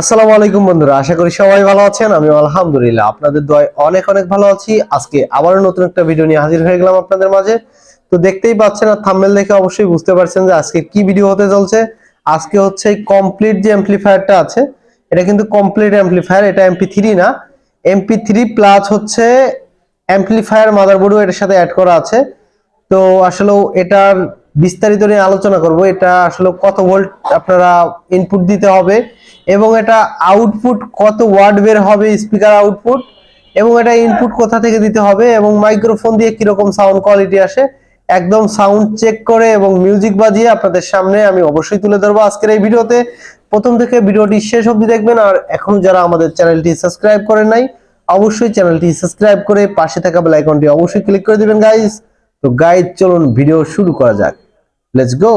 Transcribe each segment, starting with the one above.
আসসালামু আলাইকুম বন্ধুরা, আশা করি সবাই ভালো আছেন। আমি আলহামদুলিল্লাহ, আপনাদের দয় অনেক অনেক ভালো আছি। আজকে আবারও নতুন একটা ভিডিও নিয়ে হাজির হয়ে গেলাম আপনাদের মাঝে। তো দেখতেই পাচ্ছেন আর থাম্বনেল দেখে অবশ্যই বুঝতে পারছেন যে আজকে কি ভিডিও হতে চলছে। আজকে হচ্ছে কমপ্লিট যে অ্যাম্পলিফায়ারটা আছে, এটা কিন্তু কমপ্লিট অ্যাম্পলিফায়ার এটা এমপি থ্রি না। এমপি থ্রি প্লাস হচ্ছে অ্যাম্পলিফায়ার মাদারবোর্ডও এটার সাথে অ্যাড করা আছে। তো আসলে এটার বিস্তারিত নিয়ে আলোচনা করব। এটা আসলে কত ভোল্ট আপনারা ইনপুট দিতে হবে এবং এটা আউটপুট কত ওয়াট বের হবে স্পিকার আউটপুট এবং এটা ইনপুট কোথা থেকে দিতে হবে, এবং মাইক্রোফোন দিয়ে কীরকম সাউন্ড কোয়ালিটি আসে, একদম সাউন্ড চেক করে এবং মিউজিক বাজিয়ে আপনাদের সামনে আমি অবশ্যই তুলে ধরবো আজকের এই ভিডিওতে। প্রথম থেকে ভিডিওটি শেষ অবধি দেখবেন, আর এখন যারা আমাদের চ্যানেলটি সাবস্ক্রাইব করে নাই, অবশ্যই চ্যানেলটি সাবস্ক্রাইব করে পাশে থাকা বেল আইকনটি অবশ্যই ক্লিক করে দিবেন গাইস তো গাইড চলুন ভিডিও শুরু করা যাক। লেটস গো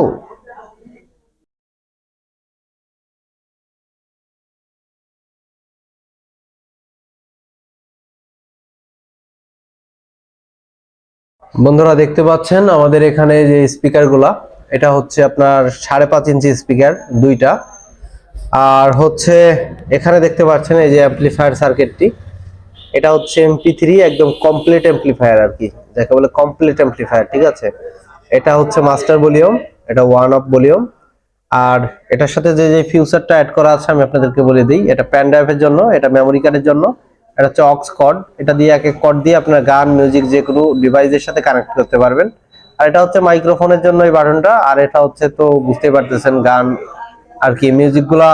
বন্ধুরা দেখতে পাচ্ছেন আমাদের এখানে যে স্পিকারগুলা এটা হচ্ছে আপনার সাড়ে পাঁচ ইঞ্চি স্পিকার দুইটা। আর হচ্ছে এখানে দেখতে পাচ্ছেন এই যে অ্যাম্পলিফায়ার সার্কিটটি এটা হচ্ছে এমপি থ্রি একদম কমপ্লিট অ্যাম্পলিফায়ার আর কি, যাকে বলে কমপ্লিট অ্যাম্পলিফায়ার ঠিক আছে? এটা হচ্ছে মাস্টার ভলিউম এটা ওয়ান অফ ভলিউম আর এটার সাথে যে যে ফিউচারটা অ্যাড করা আছে, আমি আপনাদেরকে বলে দিই, এটা প্যান ড্রাইভের জন্য, এটা মেমোরি কার্ডের জন্য। এটা হচ্ছে অক্স কর্ড এটা দিয়ে এক এক কর্ড দিয়ে আপনার গান মিউজিক যে কোনো ডিভাইসের সাথে কানেক্ট করতে পারবেন। আর এটা হচ্ছে মাইক্রোফোনের জন্য এই বাটনটা। আর এটা হচ্ছে তো বুঝতেই পারতেছেন গান আর কি মিউজিকগুলা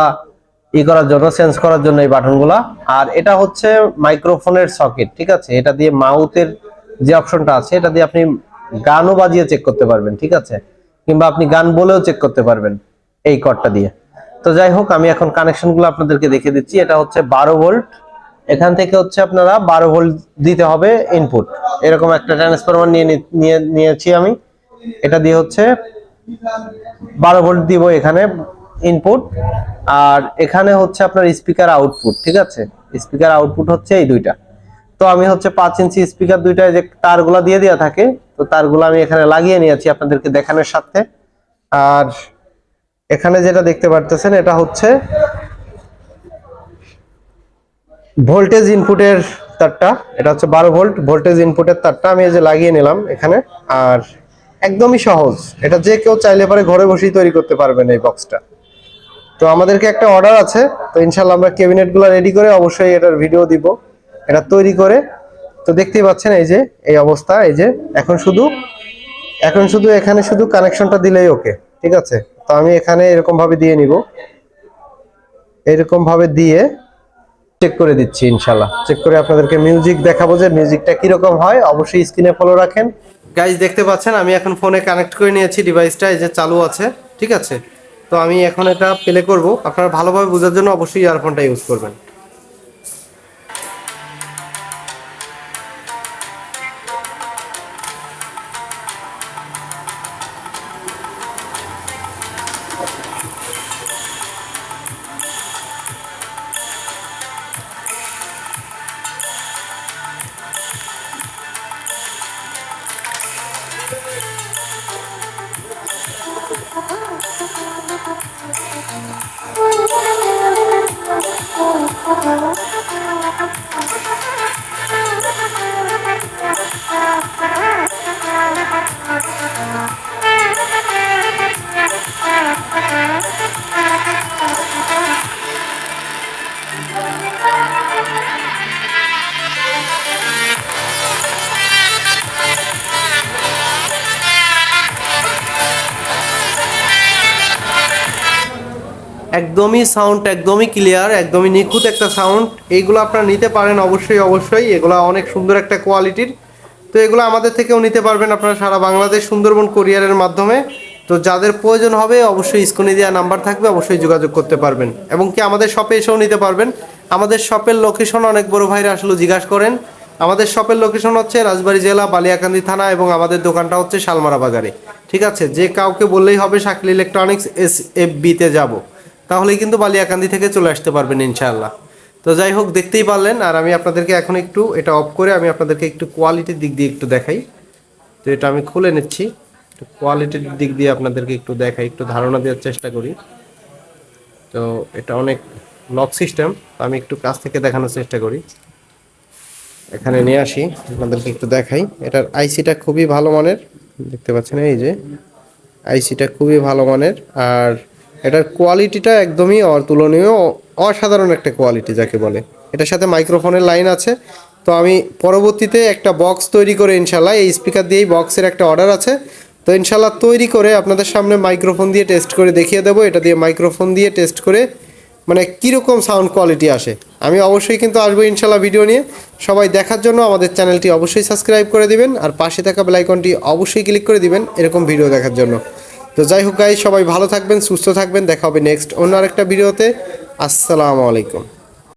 ই করার জন্য সেন্স করার জন্য এই বাটনগুলা। আর এটা হচ্ছে মাইক্রোফোনের সকেট ঠিক আছে? এটা দিয়ে মাউথের যে অপশনটা আছে, এটা দিয়ে আপনি গানও বাজিয়ে চেক করতে পারবেন, ঠিক আছে? কিংবা আপনি গান বলেও চেক করতে পারবেন এই কর্ডটা দিয়ে। তো যাই হোক, আমি এখন কানেকশনগুলো আপনাদেরকে দেখিয়ে দিচ্ছি। এটা হচ্ছে বারো ভোল্ট এখান থেকে হচ্ছে আপনারা বারো ভোল্ট দিতে হবে ইনপুট এরকম একটা ট্রান্সফরমার নিয়ে নিয়ে নিয়েছি আমি। এটা দিয়ে হচ্ছে বারো ভোল্ট দিব এখানে ইনপুট আর এখানে হচ্ছে আপনার স্পিকার আউটপুট ঠিক আছে? স্পিকার আউটপুট হচ্ছে এই দুইটা। তো আমি হচ্ছে পাঁচ ইঞ্চি স্পিকার দুইটায় যে তারগুলা দিয়ে দেওয়া থাকে, তো তারগুলো আমি এখানে লাগিয়ে নিয়েছি আপনাদেরকে দেখানোর সাথে। আর এখানে যেটা দেখতে পারতেছেন, এটা হচ্ছে ভোল্টেজ ইনপুটের তারটা, এটা হচ্ছে বারো ভোল্ট ভোল্টেজ ইনপুটের তারটা আমি যে লাগিয়ে নিলাম এখানে, আর একদমই সহজ। এটা যে কেউ চাইলে পারে ঘরে বসেই তৈরি করতে পারবেন এই বক্সটা তো আমাদেরকে একটা অর্ডার আছে, তো ইনশাল্লাহ আমরা ক্যাবিনেটগুলো রেডি করে অবশ্যই এটার ভিডিও দিব। এটা তৈরি করে, তো দেখতেই পাচ্ছেন এই যে, এই অবস্থা, এই যে, এখন শুধু এখন শুধু এখানে শুধু কানেকশনটা দিলেই ওকে ঠিক আছে? তো আমি এখানে এরকম ভাবে দিয়ে নিব। এরকম ভাবে দিয়ে চেক করে দিচ্ছি ইনশাল্লাহ চেক করে আপনাদেরকে মিউজিক দেখাবো যে মিউজিকটা কীরকম হয়। অবশ্যই স্ক্রিনে ফলো রাখেন। গাইজ দেখতে পাচ্ছেন, আমি এখন ফোনে কানেক্ট করে নিয়েছি ডিভাইসটা এই যে চালু আছে, ঠিক আছে? তো আমি এখন এটা প্লে করব। আপনারা ভালোভাবে বোঝার জন্য অবশ্যই ইয়ারফোনটা ইউজ করবেন। একদমই সাউন্ড একদমই ক্লিয়ার একদমই নিখুঁত একটা সাউন্ড এইগুলো আপনারা নিতে পারেন অবশ্যই অবশ্যই। এগুলো অনেক সুন্দর একটা কোয়ালিটির তো এগুলো আমাদের থেকেও নিতে পারবেন আপনারা সারা বাংলাদেশ সুন্দরবন কোরিয়ারের মাধ্যমে। তো যাদের প্রয়োজন হবে, অবশ্যই স্ক্রিনে দেওয়া নাম্বার থাকবে, অবশ্যই যোগাযোগ করতে পারবেন। এবং কি আমাদের শপে এসেও নিতে পারবেন। আমাদের শপের লোকেশন অনেক বড় ভাইরা আসলে জিজ্ঞাসা করেন। আমাদের শপের লোকেশন হচ্ছে রাজবাড়ী জেলা, বালিয়াকান্দি থানা এবং আমাদের দোকানটা হচ্ছে শালমারা বাজারে। ঠিক আছে? যে কাউকে বললেই হবে, শাকিল ইলেকট্রনিক্স এস এফ বিতে যাব। তাহলেই কিন্তু বালিয়াকান্দি থেকে চলে আসতে পারবেন ইনশাআল্লাহ। তো যাই হোক, দেখতেই পারলেন আর আমি আপনাদেরকে এখন একটু এটা অফ করে আমি আপনাদেরকে একটু কোয়ালিটির দিক দিয়ে একটু দেখাই। তো এটা আমি খুলে নিচ্ছি। কোয়ালিটির দিক দিয়ে আপনাদেরকে একটু দেখাই, একটু ধারণা দেওয়ার চেষ্টা করি। তো এটা অনেক লক সিস্টেম আমি একটু কাছ থেকে দেখানোর চেষ্টা করি। এখানে নিয়ে আসি, আপনাদেরকে একটু দেখাই। এটার আইসিটা খুবই ভালো মানের, দেখতে পাচ্ছেন এই যে। আইসিটা খুবই ভালো মানের আর এটার কোয়ালিটিটা একদমই অতুলনীয় অসাধারণ একটা কোয়ালিটি যাকে বলে। এটার সাথে মাইক্রোফোনের লাইন আছে। তো আমি পরবর্তীতে একটা বক্স তৈরি করে ইনশাল্লাহ এই স্পিকার দিয়েই বক্সের একটা অর্ডার আছে। তো ইনশাল্লাহ তৈরি করে আপনাদের সামনে মাইক্রোফোন দিয়ে টেস্ট করে দেখিয়ে দেবো। এটা দিয়ে মাইক্রোফোন দিয়ে টেস্ট করে মানে কীরকম সাউন্ড কোয়ালিটি আসে। আমি অবশ্যই কিন্তু আসব ইনশাল্লাহ ভিডিও নিয়ে। সবাই দেখার জন্য আমাদের চ্যানেলটি অবশ্যই সাবস্ক্রাইব করে দিবেন। আর পাশে থাকা বেলাইকনটি অবশ্যই ক্লিক করে দিবেন, এরকম ভিডিও দেখার জন্য। তো যাই হোক গাই সবাই ভালো থাকবেন, সুস্থ থাকবেন, দেখা হবে নেক্সট অন্য আরেকটা ভিডিওতে আসসালামু আলাইকুম।